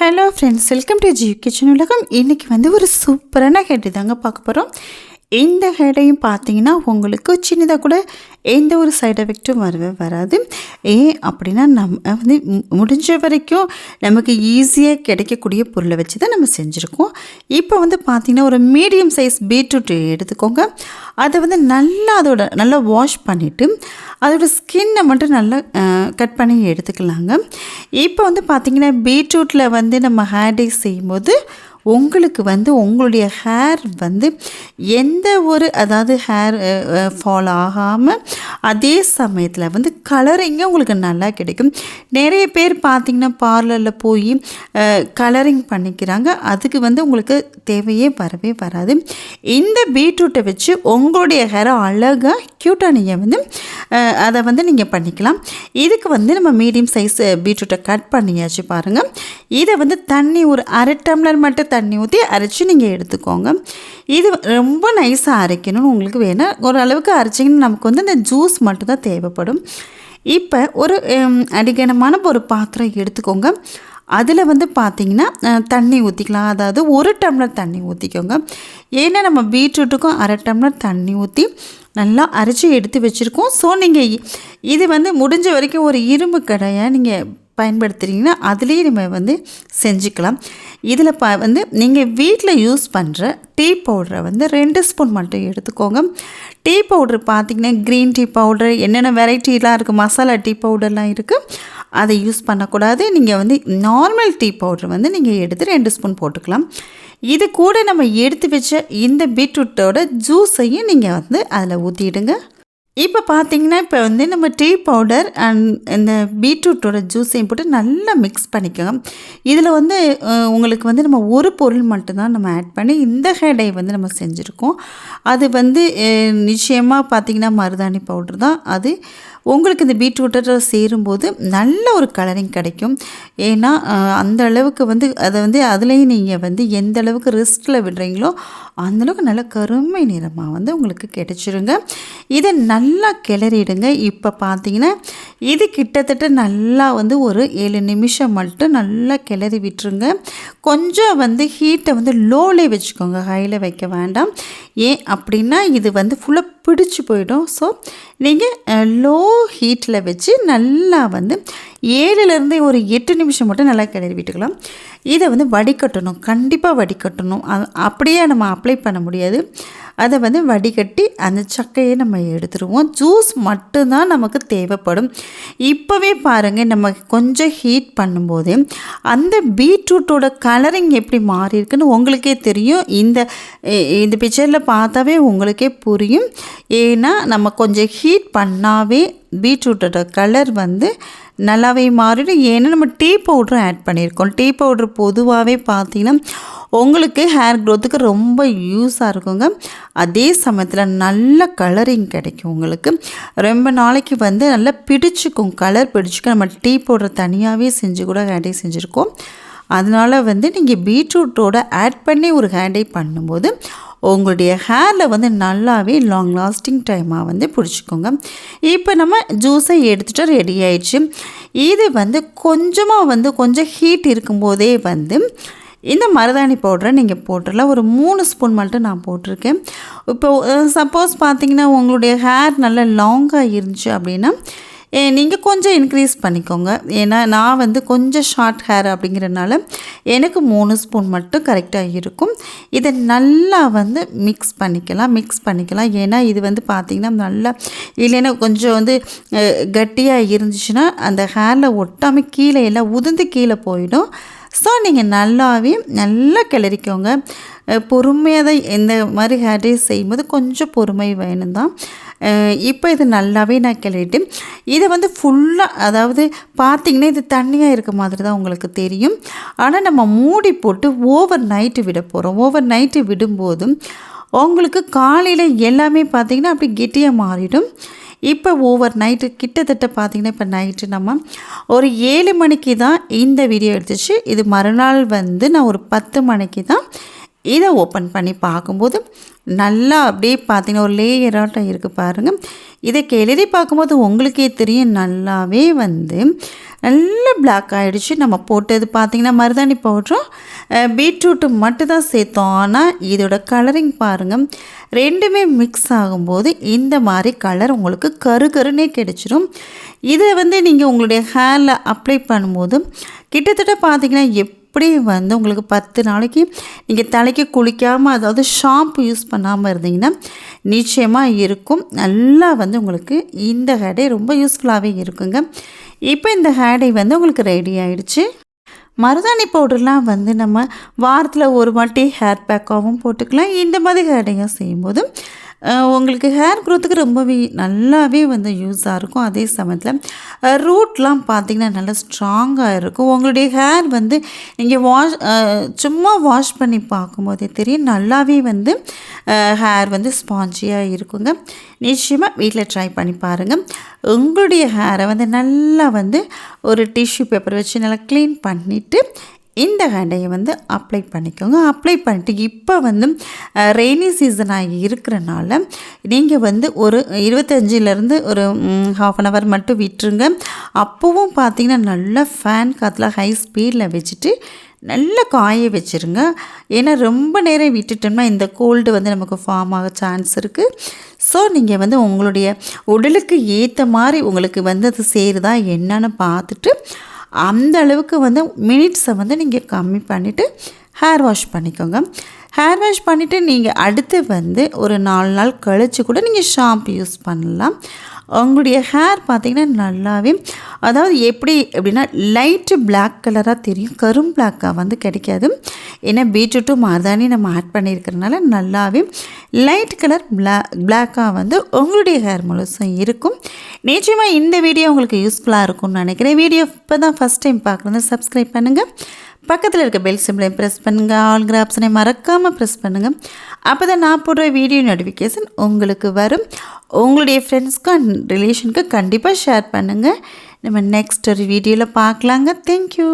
Hello friends welcome to G kitchen உலகம். இன்றைக்கி வந்து ஒரு சூப்பரான ஹெட் தாங்க பார்க்க போகிறோம் இந்த ஹேடையும் பார்த்தீங்கன்னா உங்களுக்கு சின்னதாக கூட எந்த ஒரு சைடு எஃபெக்ட்டும் வரவே வராது. ஏன் அப்படின்னா நம்ம வந்து முடிஞ்ச வரைக்கும் நமக்கு ஈஸியாக கிடைக்கக்கூடிய பொருளை வச்சு தான் நம்ம செஞ்சுருக்கோம். இப்போ வந்து பார்த்திங்கன்னா ஒரு மீடியம் சைஸ் பீட்ரூட் எடுத்துக்கோங்க. அதை வந்து நல்லா அதோட நல்லா வாஷ் பண்ணிவிட்டு அதோட ஸ்கின்னை மட்டும் நல்லா கட் பண்ணி எடுத்துக்கலாங்க. இப்போ வந்து பார்த்திங்கன்னா பீட்ரூட்டில் வந்து நம்ம ஹேர் டே செய்யும்போது உங்களுக்கு வந்து உங்களுடைய ஹேர் வந்து எந்த ஒரு அதாவது ஹேர் ஃபால் ஆகாமல் அதே சமயத்தில் வந்து கலரிங்கே உங்களுக்கு நல்லா கிடைக்கும். நிறைய பேர் பார்த்திங்கன்னா பார்லரில் போய் கலரிங் பண்ணிக்கிறாங்க. அதுக்கு வந்து உங்களுக்கு தேவையே வரவே வராது. இந்த பீட்ரூட்டை வச்சு உங்களுடைய ஹேரை அழகாக க்யூட்டாக நீங்கள் வந்து அதை வந்து நீங்கள் பண்ணிக்கலாம். இதுக்கு வந்து நம்ம மீடியம் சைஸ் பீட்ரூட்டை கட் பண்ணியாச்சு பாருங்கள் இதை வந்து தண்ணி ஒரு அரை டம்ளர் மட்டும் தண்ணி ஊற்றி அரைச்சி நீங்கள் எடுத்துக்கோங்க. இது ரொம்ப நைஸாக அரைக்கணும்னு உங்களுக்கு வேணும் ஓரளவுக்கு அரைச்சிங்கன்னா நமக்கு வந்து இந்த ஜூஸ் மட்டும் தான் தேவைப்படும். இப்போ ஒரு அடிகனமான ஒரு பாத்திரம் எடுத்துக்கோங்க. அதில் வந்து பார்த்தீங்கன்னா தண்ணி ஊற்றிக்கலாம் அதாவது ஒரு டம்ளர் தண்ணி ஊற்றிக்கோங்க ஏன்னா நம்ம பீட்ரூட்டுக்கும் அரை டம்ளர் தண்ணி ஊற்றி நல்லா அரைச்சி எடுத்து வச்சுருக்கோம். ஸோ நீங்கள் இது வந்து முடிஞ்ச வரைக்கும் ஒரு இரும்பு கடையை நீங்கள் பயன்படுத்துகிறீங்கன்னா அதுலேயே நம்ம வந்து செஞ்சுக்கலாம். இதில் ப வந்து நீங்கள் வீட்டில் யூஸ் பண்ணுற டீ பவுடரை வந்து ரெண்டு ஸ்பூன் மட்டும் எடுத்துக்கோங்க. டீ பவுடர் பார்த்தீங்கன்னா க்ரீன் டீ பவுடர் என்னென்ன வெரைட்டிலாம் இருக்குது மசாலா டீ பவுடர்லாம் இருக்குது அதை யூஸ் பண்ணக்கூடாது. நீங்கள் வந்து நார்மல் டீ பவுடர் வந்து நீங்கள் எடுத்து ரெண்டு ஸ்பூன் போட்டுக்கலாம். இது கூட நம்ம எடுத்து வச்ச இந்த பீட்ரூட்டோட ஜூஸையும் நீங்கள் வந்து அதில் ஊற்றிடுங்க இப்போ பார்த்தீங்கன்னா இப்போ வந்து நம்ம டீ பவுடர் அண்ட் இந்த பீட்ரூட்டோட ஜூஸையும் போட்டு நல்லா மிக்ஸ் பண்ணிக்கோங்க. இதில் வந்து உங்களுக்கு வந்து நம்ம ஒரு பொருள் மட்டும்தான் நம்ம ஆட் பண்ணி இந்த ஹேடை வந்து நம்ம செஞ்சுருக்கோம். அது வந்து நிச்சயமாக பார்த்தீங்கன்னா மருதாணி பவுடர் தான். அது உங்களுக்கு இந்த பீட்ரூட்டோட சேரும்போது நல்ல ஒரு கலரிங் கிடைக்கும். ஏன்னா அந்த அளவுக்கு வந்து அதை வந்து அதுலேயும் நீங்கள் வந்து எந்த அளவுக்கு ரிஸ்கில் விடுறீங்களோ அந்தளவுக்கு நல்ல கருமை நிறமாக வந்து உங்களுக்கு கிடைச்சிருங்க. இதை நல்லா கிளறிடுங்க. இப்போ பார்த்தீங்கன்னா இது கிட்டத்தட்ட நல்லா வந்து ஒரு ஏழு நிமிஷம் மட்டும் நல்லா கிளறி விட்டுருங்க. கொஞ்சம் வந்து ஹீட்டை வந்து லோலே வச்சுக்கோங்க. ஹையில் வைக்க வேண்டாம். ஏன் அப்படின்னா இது வந்து ஃபுல்லாக பிடிச்சி போயிடும். ஸோ நீங்கள் லோ ஹீட்டில் வச்சு நல்லா வந்து ஏழுலேருந்து ஒரு எட்டு நிமிஷம் மட்டும் நல்லா கிளறி விட்டுக்கலாம். இதை வந்து வடிகட்டணும். கண்டிப்பாக வடிகட்டணும். அப்படியே நம்ம அப்ளை பண்ண முடியாது. அதை வந்து வடிகட்டி அந்த சக்கையை நம்ம எடுத்துருவோம். ஜூஸ் மட்டும்தான் நமக்கு தேவைப்படும். இப்போவே பாருங்கள் நம்ம கொஞ்சம் ஹீட் பண்ணும்போது அந்த பீட்ரூட்டோட கலரிங் எப்படி மாறி இருக்குன்னு உங்களுக்கே தெரியும். இந்த இந்த பிக்சரில் பார்த்தாவே உங்களுக்கே புரியும். ஏன்னா நம்ம கொஞ்சம் ஹீட் பண்ணாவே பீட்ரூட்டோட கலர் வந்து நல்லாவே மாறிடும். ஏன்னா நம்ம டீ பவுடரும் ஆட் பண்ணியிருக்கோம். டீ பவுடர் பொதுவாகவே பார்த்தீங்கன்னா உங்களுக்கு ஹேர் க்ரோத்துக்கு ரொம்ப யூஸாக இருக்குங்க. அதே சமயத்தில் நல்ல கலரிங் கிடைக்கும் உங்களுக்கு. ரொம்ப நாளைக்கு வந்து நல்லா பிடிச்சிக்கும். கலர் பிடிச்சிக்கும். நம்ம டீ பவுடர் தனியாகவே செஞ்சு கூட ஹேண்டை செஞ்சுருக்கோம். அதனால் வந்து நீங்கள் பீட்ரூட்டோட ஆட் பண்ணி ஒரு ஹேண்டை பண்ணும்போது உங்களுடைய ஹேரில் வந்து நல்லாவே லாங் லாஸ்டிங் டைமாக வந்து பிடிச்சிக்கோங்க. இப்போ நம்ம ஜூஸை எடுத்துகிட்டு ரெடி ஆயிடுச்சு. இது வந்து கொஞ்சமாக வந்து கொஞ்சம் ஹீட் இருக்கும்போதே வந்து இந்த மருதாணி பவுடரை நீங்கள் போட்டுடலாம். ஒரு மூணு ஸ்பூன் மட்டும் நான் போட்டிருக்கேன். இப்போ சப்போஸ் பார்த்தீங்கன்னா உங்களுடைய ஹேர் நல்லா லாங்காக இருந்துச்சு அப்படின்னா நீங்கள் கொஞ்சம் இன்க்ரீஸ் பண்ணிக்கோங்க. ஏன்னா நான் வந்து கொஞ்சம் ஷார்ட் ஹேர் அப்படிங்கிறனால எனக்கு மூணு ஸ்பூன் மட்டும் கரெக்டாக இருக்கும். இதை நல்லா வந்து மிக்ஸ் பண்ணிக்கலாம் மிக்ஸ் பண்ணிக்கலாம். ஏன்னா இது வந்து பார்த்திங்கன்னா நல்லா இல்லைன்னா கொஞ்சம் வந்து கட்டியாக இருந்துச்சுன்னா அந்த ஹேரில் ஒட்டாமல் கீழே எல்லாம் உதிர்ந்து கீழே போயிடும். ஸோ நீங்கள் நல்லாவே நல்லா கிளறிக்கோங்க. பொறுமையாக தான் இந்த மாதிரி ஹேர் டே செய்யும்போது கொஞ்சம் பொறுமை வேணும் தான் இப்போ இது நல்லாவே நான் கிளறிட்டு இதை வந்து ஃபுல்லாக அதாவது பார்த்திங்கன்னா இது தண்ணியாக இருக்க மாதிரி தான் உங்களுக்கு தெரியும். ஆனால் நம்ம மூடி போட்டு ஓவர் நைட்டு விட போகிறோம் ஓவர் நைட்டு விடும்போதும் உங்களுக்கு காலையில் எல்லாமே பார்த்திங்கன்னா அப்படி கெட்டியாக மாறிடும். இப்போ ஓவர் நைட்டு கிட்டத்தட்ட பார்த்தீங்கன்னா இப்போ நைட்டு நம்ம ஒரு ஏழு மணிக்கு தான் இந்த வீடியோ எடுத்துச்சு. இது மறுநாள் வந்து நான் ஒரு பத்து மணிக்கு தான் இதை ஓப்பன் பண்ணி பார்க்கும்போது நல்லா அப்படியே பார்த்தீங்கன்னா ஒரு லேயராட்டம் இருக்குது பாருங்கள் இதை எழுதி பார்க்கும்போது உங்களுக்கே தெரியும் நல்லாவே வந்து நல்ல பிளாக் ஆகிடுச்சு நம்ம போட்டது பார்த்திங்கன்னா மருதாணி பவுட்ரும் பீட்ரூட்டு மட்டும்தான் சேர்த்தோம். ஆனால் இதோட கலரிங் பாருங்கள் ரெண்டுமே மிக்ஸ் ஆகும்போது இந்த மாதிரி கலர் உங்களுக்கு கரு கருன்னே கிடச்சிரும். இதை வந்து நீங்கள் உங்களுடைய ஹேரில் அப்ளை பண்ணும்போது கிட்டத்தட்ட பார்த்திங்கன்னா எப் இப்படி வந்து உங்களுக்கு பத்து நாளைக்கு நீங்கள் தலைக்கு குளிக்காமல் அதாவது ஷாம்பு யூஸ் பண்ணாமல் இருந்தீங்கன்னா நிச்சயமாக இருக்கும். நல்லா வந்து உங்களுக்கு இந்த ஹேடே ரொம்ப யூஸ்ஃபுல்லாகவே இருக்குங்க. இப்போ இந்த ஹேடை வந்து உங்களுக்கு ரெடி ஆகிடுச்சு மருதாணி பவுடர்லாம் வந்து நம்ம வாரத்தில் ஒரு வாட்டி ஹேர் பேக்காகவும் போட்டுக்கலாம். இந்த மாதிரி ஹேடையும் செய்யும்போது உங்களுக்கு ஹேர் க்ரோத்துக்கு ரொம்பவே நல்லாவே வந்து யூஸாக இருக்கும். அதே சமயத்தில் ரூட்லாம் பார்த்திங்கன்னா நல்லா ஸ்ட்ராங்காக இருக்கும். உங்களுடைய ஹேர் வந்து நீங்கள் வாஷ் சும்மா வாஷ் பண்ணி பார்க்கும்போதே தெரியும். நல்லாவே வந்து ஹேர் வந்து ஸ்பாஞ்சியாக இருக்குங்க. நிச்சயமாக வீட்டில் ட்ரை பண்ணி பாருங்கள் உங்களுடைய ஹேரை வந்து நல்லா வந்து ஒரு டிஷ்யூ பேப்பர் வச்சு நல்லா க்ளீன் பண்ணிவிட்டு இந்த ஹேண்டையை வந்து அப்ளை பண்ணிக்கோங்க. அப்ளை பண்ணிட்டு இப்போ வந்து ரெய்னி சீசனாக இருக்கிறனால நீங்கள் வந்து ஒரு இருபத்தஞ்சிலேருந்து ஒரு ஹாஃப் அன் ஹவர் மட்டும் விட்டுருங்க. அப்போவும் பார்த்தீங்கன்னா நல்லா ஃபேன் காற்றுல ஹை ஸ்பீடில் வச்சுட்டு நல்லா காய வச்சுருங்க. ஏன்னா ரொம்ப நேரம் விட்டுட்டோம்னா இந்த கோல்டு வந்து நமக்கு ஃபார்ம் ஆக சான்ஸ் இருக்குது ஸோ நீங்கள் வந்து உங்களுடைய உடலுக்கு ஏற்ற மாதிரி உங்களுக்கு வந்து அது சேருதா என்னன்னு பார்த்துட்டு அந்த அளவுக்கு வந்து மினிட்ஸை வந்து நீங்கள் கம்மி பண்ணிவிட்டு ஹேர் வாஷ் பண்ணிக்கோங்க. ஹேர் வாஷ் பண்ணிவிட்டு நீங்கள் அடுத்து வந்து ஒரு நாலு நாள் கழித்து கூட நீங்கள் ஷாம்பு யூஸ் பண்ணலாம். உங்களுடைய ஹேர் பார்த்திங்கன்னா நல்லாவே அதாவது எப்படி எப்படின்னா லைட்டு பிளாக் கலராக தெரியும். கரும் பிளாக்காக வந்து கிடைக்காது. ஏன்னா பீட்ரூட்டும் மருதாணி நம்ம ஆட் பண்ணியிருக்கிறனால நல்லாவே லைட் கலர் பிளாக் பிளாக்காக வந்து உங்களுடைய ஹேர் முழுசும் இருக்கும். நிச்சயமாக இந்த வீடியோ உங்களுக்கு யூஸ்ஃபுல்லாக இருக்கும்னு நினைக்கிறேன். வீடியோ இப்போ தான் ஃபஸ்ட் டைம் பார்க்குறது சப்ஸ்கிரைப் பண்ணுங்கள் பக்கத்தில் இருக்க பெல் சிம்பிளையும் ப்ரெஸ் பண்ணுங்கள் ஆல் ஆப்ஷனை மறக்காமல் ப்ரெஸ் பண்ணுங்கள் அப்போ தான் நான் போடுற வீடியோ நோட்டிஃபிகேஷன் உங்களுக்கு வரும். உங்களுடைய ஃப்ரெண்ட்ஸ்க்கு அண்ட் ரிலேஷனுக்கு கண்டிப்பாக ஷேர் பண்ணுங்கள் நம்ம நெக்ஸ்ட் ஒரு வீடியோவில் பார்க்கலாங்க. தேங்க்யூ